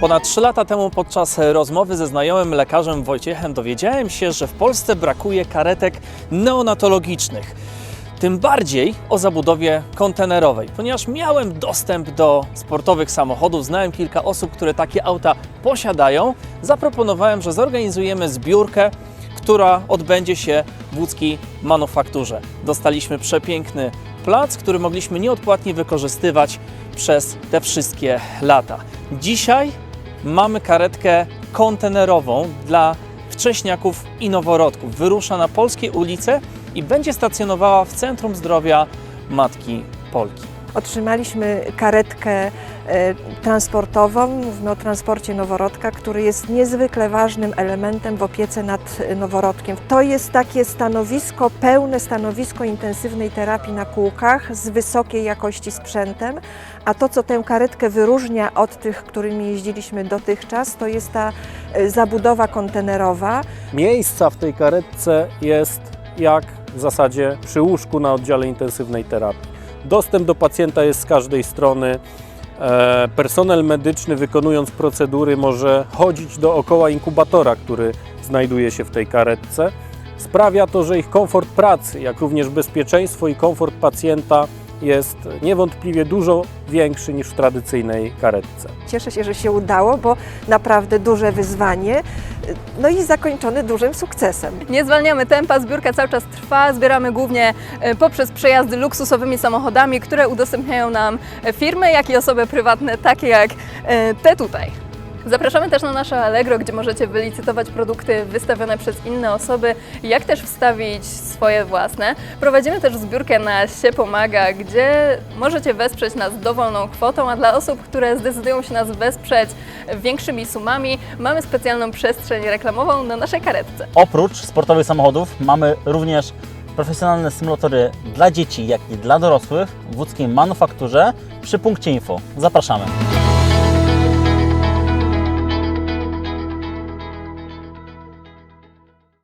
Ponad 3 lata temu podczas rozmowy ze znajomym lekarzem Wojciechem dowiedziałem się, że w Polsce brakuje karetek neonatologicznych. Tym bardziej o zabudowie kontenerowej, ponieważ miałem dostęp do sportowych samochodów, znałem kilka osób, które takie auta posiadają. Zaproponowałem, że zorganizujemy zbiórkę, która odbędzie się w łódzkiej manufakturze. Dostaliśmy przepiękny plac, który mogliśmy nieodpłatnie wykorzystywać przez te wszystkie lata. Dzisiaj mamy karetkę kontenerową dla wcześniaków i noworodków. Wyrusza na polskie ulice i będzie stacjonowała w Centrum Zdrowia Matki Polki. Otrzymaliśmy karetkę e, transportową, mówimy o transporcie noworodka, który jest niezwykle ważnym elementem w opiece nad noworodkiem. To jest takie stanowisko, pełne stanowisko intensywnej terapii na kółkach z wysokiej jakości sprzętem, a to, co tę karetkę wyróżnia od tych, którymi jeździliśmy dotychczas, to jest ta e, zabudowa kontenerowa, Miejsca w tej karetce jest jak w zasadzie przy łóżku na oddziale intensywnej terapii. Dostęp do pacjenta jest z każdej strony. E, Personel medyczny wykonując procedury może chodzić dookoła inkubatora, który znajduje się w tej karetce. Sprawia to, że ich komfort pracy, jak również bezpieczeństwo i komfort pacjenta jest niewątpliwie dużo większy niż w tradycyjnej karetce. Cieszę się, że się udało, bo naprawdę duże wyzwanie, no i zakończone dużym sukcesem. Nie zwalniamy tempa, zbiórka cały czas trwa. Zbieramy głównie e, poprzez przejazdy luksusowymi samochodami, które udostępniają nam e, firmy, jak i osoby prywatne, takie jak e, te tutaj. Zapraszamy też na nasze Allegro, gdzie możecie wylicytować produkty wystawione przez inne osoby, jak też wstawić swoje własne. Prowadzimy też zbiórkę na Sie Pomaga, gdzie możecie wesprzeć nas dowolną kwotą, a dla osób, które zdecydują się nas wesprzeć większymi sumami, mamy specjalną przestrzeń reklamową na naszej karetce. Oprócz sportowych samochodów mamy również profesjonalne symulatory dla dzieci, jak i dla dorosłych w łódzkiej manufakturze przy punkcie info. Zapraszamy.